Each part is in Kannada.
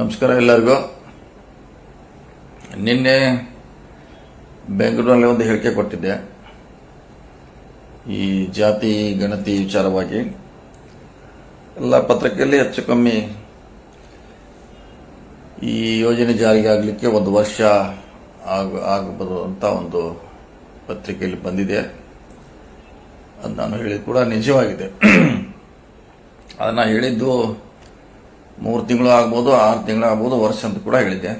ನಮಸ್ಕಾರ ಎಲ್ಲರಿಗೂ. ನಿನ್ನೆ ಬೆಂಗಳೂರಿನಲ್ಲಿ ಒಂದು ಹೇಳಿಕೆ ಕೊಟ್ಟಿದ್ದೆ. ಈ ಜಾತಿ ಗಣತಿ ವಿಚಾರವಾಗಿ ಎಲ್ಲ ಪತ್ರಿಕೆಯಲ್ಲಿ ಹೆಚ್ಚು ಕಮ್ಮಿ ಈ ಯೋಜನೆ ಜಾರಿಗೆ ಆಗಲಿಕ್ಕೆ ಒಂದು ವರ್ಷ ಆಗ ಅಂತ ಒಂದು ಪತ್ರಿಕೆಯಲ್ಲಿ ಬಂದಿದೆ. ಅದು ನಾನು ಹೇಳಿದ ಕೂಡ ನಿಜವಾಗಿದೆ. ಅದನ್ನು ಹೇಳಿದ್ದು ಮೂರು ತಿಂಗಳು ಆಗ್ಬೋದು, ಆರು ತಿಂಗಳು ಆಗ್ಬೋದು, ವರ್ಷ ಅಂತ ಕೂಡ ಹೇಳಿದೆ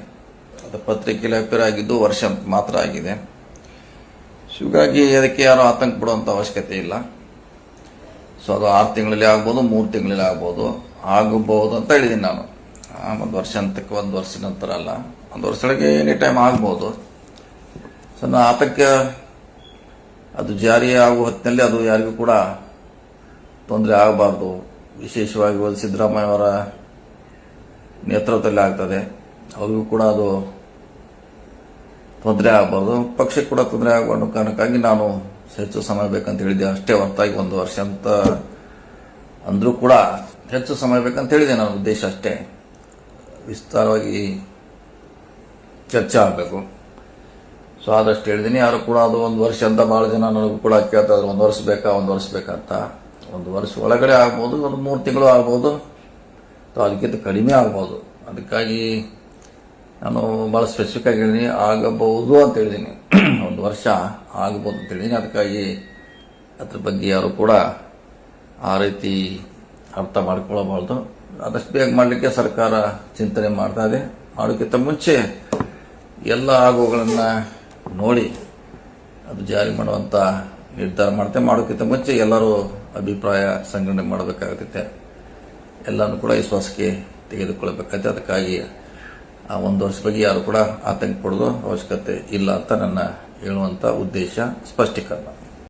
ಅದು ಪತ್ರಿಕೆ ಅಪೇರ್ ಆಗಿದ್ದು ವರ್ಷ ಅಂತ ಮಾತ್ರ ಆಗಿದೆ. ಹೀಗಾಗಿ ಅದಕ್ಕೆ ಯಾರು ಆತಂಕ ಪಡುವಂಥ ಅವಶ್ಯಕತೆ ಇಲ್ಲ. ಸೊ ಅದು ಆರು ತಿಂಗಳಲ್ಲಿ ಆಗ್ಬೋದು, ಮೂರು ತಿಂಗಳಲ್ಲಿ ಆಗ್ಬೋದು, ಆಗಬಹುದು ಅಂತ ಹೇಳಿದ್ದೀನಿ ನಾನು. ಒಂದು ವರ್ಷ ಅಂತಕ್ಕೆ ಒಂದು ವರ್ಷ ನಂತರ ಅಲ್ಲ. ಒಂದು ವರ್ಷದೊಳಗೆ ಎನಿ ಟೈಮ್ ಆಗ್ಬೋದು. ಸೊ ನಾನು ಆತಂಕ, ಅದು ಜಾರಿ ಆಗುವ ಹೊತ್ತಿನಲ್ಲಿ ಅದು ಯಾರಿಗೂ ಕೂಡ ತೊಂದರೆ ಆಗಬಾರ್ದು. ವಿಶೇಷವಾಗಿ ಒಂದು ಸಿದ್ದರಾಮಯ್ಯ ಅವರ ನೇತೃತ್ವದಲ್ಲಿ ಆಗ್ತದೆ ಅವ್ರಿಗೂ ಕೂಡ ಅದು ತೊಂದರೆ ಆಗಬಾರ್ದು. ಪಕ್ಷಕ್ಕೆ ಕೂಡ ತೊಂದರೆ ಆಗಬಾರ್ದು ಕಾರಣಕ್ಕಾಗಿ ನಾನು ಹೆಚ್ಚು ಸಮಯ ಬೇಕಂತ ಹೇಳಿದ್ದೆ. ಅಷ್ಟೇ ಹೊರತಾಗಿ ಒಂದು ವರ್ಷ ಅಂತ ಅಂದ್ರೂ ಕೂಡ ಹೆಚ್ಚು ಸಮಯ ಬೇಕಂತ ಹೇಳಿದೆ ನನ್ನ ಉದ್ದೇಶ ಅಷ್ಟೇ. ವಿಸ್ತಾರವಾಗಿ ಚರ್ಚೆ ಆಗಬೇಕು. ಸೊ, ಆದಷ್ಟು ಹೇಳಿದ್ದೀನಿ. ಯಾರು ಕೂಡ ಅದು ಒಂದು ವರ್ಷ ಅಂತ ಭಾಳ ಜನ ನನಗೂ ಕೂಡ ಕೇಳ್ತಾ ಇದ್ರು. ಒಂದು ವರ್ಷ ಬೇಕಾ, ಒಂದು ವರ್ಷ ಬೇಕಾ ಅಂತ. ಒಂದು ವರ್ಷ ಒಳಗಡೆ ಆಗ್ಬೋದು, ಒಂದು ಮೂರು ತಿಂಗಳು ಆಗ್ಬೋದು. ಅಥವಾ ಅದಕ್ಕಿಂತ ಕಡಿಮೆ ಆಗ್ಬೋದು. ಅದಕ್ಕಾಗಿ ನಾನು ಭಾಳ ಸ್ಪೆಸಿಫಿಕ್ ಆಗಿ ಹೇಳಿದ್ದೀನಿ ಆಗಬಹುದು ಅಂತ ಹೇಳಿದ್ದೀನಿ ಒಂದು ವರ್ಷ ಆಗ್ಬೋದು ಅಂತ ಹೇಳಿದ್ದೀನಿ ಅದಕ್ಕಾಗಿ ಅದ್ರ ಬಗ್ಗೆ ಯಾರು ಕೂಡ ಆ ರೀತಿ ಅರ್ಥ ಮಾಡ್ಕೊಳ್ಳಬಾರ್ದು ಆದಷ್ಟು ಬೇಗ ಮಾಡಲಿಕ್ಕೆ ಸರ್ಕಾರ ಚಿಂತನೆ ಮಾಡ್ತಾ ಇದೆ. ಮಾಡೋಕ್ಕಿಂತ ಮುಂಚೆ ಎಲ್ಲ ಆಗುಗಳನ್ನು ನೋಡಿ ಅದು ಜಾರಿ ಮಾಡುವಂಥ ನಿರ್ಧಾರ ಮಾಡ್ತೇವೆ. ಮಾಡೋಕ್ಕಿಂತ ಮುಂಚೆ ಎಲ್ಲರೂ ಅಭಿಪ್ರಾಯ ಸಂಗ್ರಹಣೆ ಮಾಡಬೇಕಾಗುತ್ತೆ. ಎಲ್ಲನೂ ಕೂಡ ವಿಶ್ವಾಸಕ್ಕೆ ತೆಗೆದುಕೊಳ್ಳಬೇಕಾಗುತ್ತೆ ಅದಕ್ಕಾಗಿ ಆ ಒಂದು ವರ್ಷ ಬಗ್ಗೆ ಯಾರು ಕೂಡ ಆತಂಕ ಪಡೋದು ಅವಶ್ಯಕತೆ ಇಲ್ಲ ಅಂತ ನನ್ನ ಹೇಳುವಂಥ ಉದ್ದೇಶ, ಸ್ಪಷ್ಟೀಕರಣ.